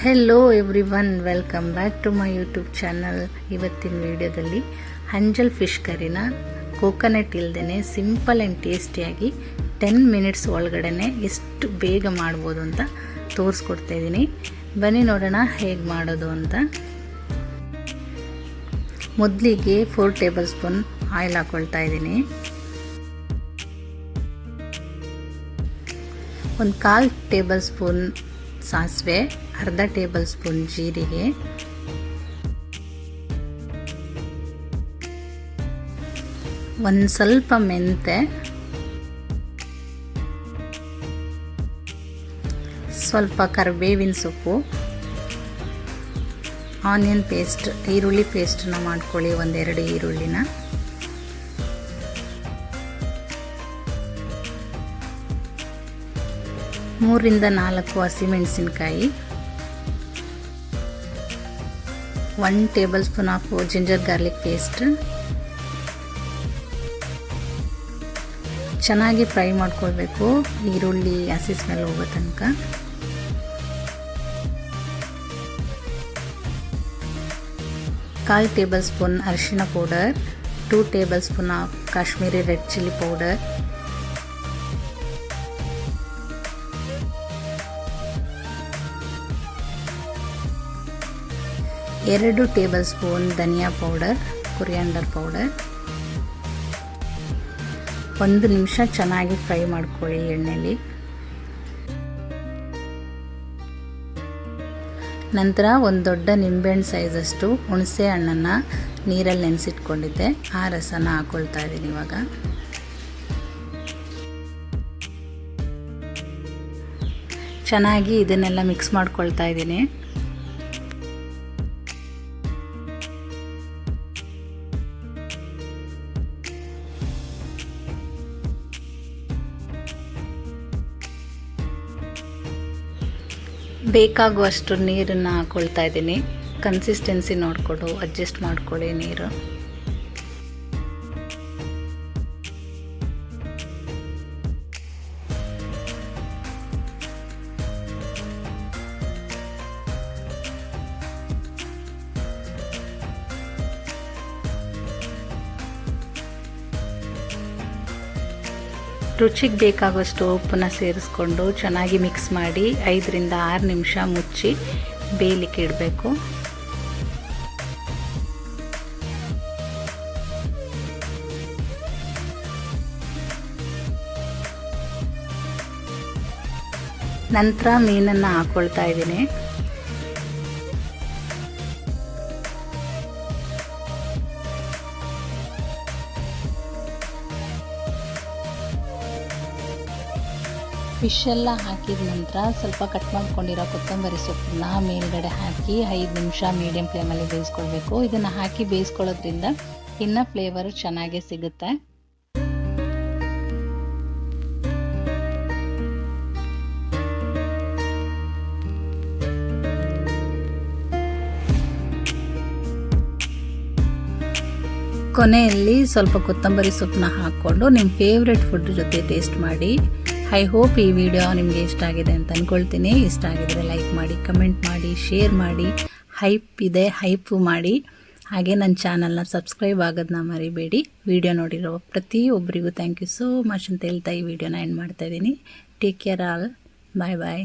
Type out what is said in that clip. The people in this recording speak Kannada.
Hello everyone welcome back to my YouTube channel ಇವತ್ತಿನ ವಿಡಿಯೋದಲ್ಲಿ ಹಂಜಲ್ ಫಿಶ್ ಕರಿನ ಕೋಕೋನಟ್ ಇಲ್ದೇ ಸಿಂಪಲ್ ಆ್ಯಂಡ್ ಟೇಸ್ಟಿಯಾಗಿ ಟೆನ್ ಮಿನಿಟ್ಸ್ ಒಳಗಡೆ ಎಷ್ಟು ಬೇಗ ಮಾಡ್ಬೋದು ಅಂತ ತೋರಿಸ್ಕೊಡ್ತಾ ಇದ್ದೀನಿ ಬನ್ನಿ ನೋಡೋಣ ಹೇಗೆ ಮಾಡೋದು ಅಂತ. ಮೊದಲಿಗೆ ಫೋರ್ ಟೇಬಲ್ ಸ್ಪೂನ್ ಆಯಿಲ್ ಹಾಕ್ಕೊಳ್ತಾ ಇದ್ದೀನಿ ಒಂದು ಕಾಲು ಟೇಬಲ್ ಸ್ಪೂನ್ ಸಾಸಿವೆ, ಅರ್ಧ ಟೇಬಲ್ ಸ್ಪೂನ್ ಜೀರಿಗೆ. ಒಂದು ಸ್ವಲ್ಪ ಮೆಂತೆ. ಸ್ವಲ್ಪ ಕರಿಬೇವಿನ ಸೊಪ್ಪು. ಆನಿಯನ್ ಪೇಸ್ಟ್, ಈರುಳ್ಳಿ ಪೇಸ್ಟನ್ನ ಮಾಡ್ಕೊಳ್ಳಿ, ಒಂದೆರಡು ಈರುಳ್ಳಿನ. ಮೂರಿಂದ ನಾಲ್ಕು ಹಸಿಮೆಣಸಿನ್ಕಾಯಿ one tablespoon of ginger garlic paste ಚೆನ್ನಾಗಿ ಫ್ರೈ ಮಾಡ್ಕೊಳ್ಬೇಕು. ಈರುಳ್ಳಿ, ಹಸಿ ಸ್ಮೆಲ್ ಹೋಗೋ ತನಕ. ಕಾಲು ಟೇಬಲ್ ಸ್ಪೂನ್ ಅರಿಶಿಣ powder two tablespoon of Kashmiri red chilli powder ಎರಡು ಟೇಬಲ್ ಸ್ಪೂನ್ ಧನಿಯಾ ಪೌಡರ್, ಕುರಿಯಾಂಡರ್ ಪೌಡರ್. ಒಂದು ನಿಮಿಷ ಚೆನ್ನಾಗಿ ಫ್ರೈ ಮಾಡ್ಕೊಳ್ಳಿ ಎಣ್ಣೆಯಲ್ಲಿ ನಂತರ ಒಂದು ದೊಡ್ಡ ನಿಂಬೆಹಣ್ಣು ಸೈಜಷ್ಟು ಹುಣಸೆ ಹಣ್ಣನ್ನು ನೀರಲ್ಲಿ ನೆನೆಸಿಟ್ಕೊಂಡಿದ್ದೆ. ಆ ರಸನ ಹಾಕ್ಕೊಳ್ತಾ ಇದ್ದೀನಿ ಇವಾಗ. ಚೆನ್ನಾಗಿ ಇದನ್ನೆಲ್ಲ ಮಿಕ್ಸ್ ಮಾಡ್ಕೊಳ್ತಾ ಇದ್ದೀನಿ. ಬೇಕಾಗುವಷ್ಟು ನೀರನ್ನು ಹಾಕ್ಕೊಳ್ತಾ ಇದ್ದೀನಿ. ಕನ್ಸಿಸ್ಟೆನ್ಸಿ ನೋಡಿಕೊಡು ಅಡ್ಜಸ್ಟ್ ಮಾಡ್ಕೊಳ್ಳಿ ನೀರು. ರುಚಿಗೆ ಬೇಕಾಗುವಷ್ಟು ಉಪ್ಪನ್ನ ಸೇರಿಸ್ಕೊಂಡು ಚೆನ್ನಾಗಿ ಮಿಕ್ಸ್ ಮಾಡಿ ಐದರಿಂದ ಆರು ನಿಮಿಷ ಮುಚ್ಚಿ ಬೇಯಲಿಕ್ಕೆ ಇಡಬೇಕು. ನಂತರ ಮೀನನ್ನು ಹಾಕ್ಕೊಳ್ತಾ ಇದ್ದೀನಿ. ಫಿಶೆಲ್ಲ ಹಾಕಿದ ನಂತರ ಸ್ವಲ್ಪ ಕಟ್ ಮಾಡ್ಕೊಂಡಿರೋ ಕೊತ್ತಂಬರಿ ಸೊಪ್ಪನ್ನ ಮೇಲ್ಗಡೆ ಹಾಕಿ ಐದು ನಿಮಿಷ ಮೀಡಿಯಂ ಫ್ಲೇಮಲ್ಲಿ ಬೇಯಿಸ್ಕೊಳ್ಬೇಕು. ಇದನ್ನು ಹಾಕಿ ಬೇಯಿಸ್ಕೊಳ್ಳೋದ್ರಿಂದ ಇನ್ನೂ ಫ್ಲೇವರ್ ಚೆನ್ನಾಗೇ ಸಿಗುತ್ತೆ. ಕೊನೆಯಲ್ಲಿ ಸ್ವಲ್ಪ ಕೊತ್ತಂಬರಿ ಸೊಪ್ಪನ್ನ ಹಾಕ್ಕೊಂಡು ನಿಮ್ಮ ಫೇವ್ರೆಟ್ ಫುಡ್ ಜೊತೆ ಟೇಸ್ಟ್ ಮಾಡಿ. ಐ ಹೋಪ್ ಈ ವಿಡಿಯೋ ನಿಮಗೆ ಇಷ್ಟ ಆಗಿದೆ ಅಂತ ಅಂದ್ಕೊಳ್ತೀನಿ ಇಷ್ಟ ಆಗಿದ್ರೆ ಲೈಕ್ ಮಾಡಿ ಕಮೆಂಟ್ ಮಾಡಿ ಶೇರ್ ಮಾಡಿ. ಹೈಪ್ ಇದೆ ಹೈಪು ಮಾಡಿ. ಹಾಗೆ ನನ್ನ ಚಾನಲ್ನ ಸಬ್ಸ್ಕ್ರೈಬ್ ಆಗೋದನ್ನ ಮರಿಬೇಡಿ. ವಿಡಿಯೋ ನೋಡಿರೋ ಪ್ರತಿಯೊಬ್ಬರಿಗೂ ಥ್ಯಾಂಕ್ ಯು ಸೋ ಮಚ್ ಅಂತ ಹೇಳ್ತಾ ಈ ವಿಡಿಯೋನ ಎಂಡ್ ಮಾಡ್ತಾಯಿದ್ದೀನಿ take care all bye bye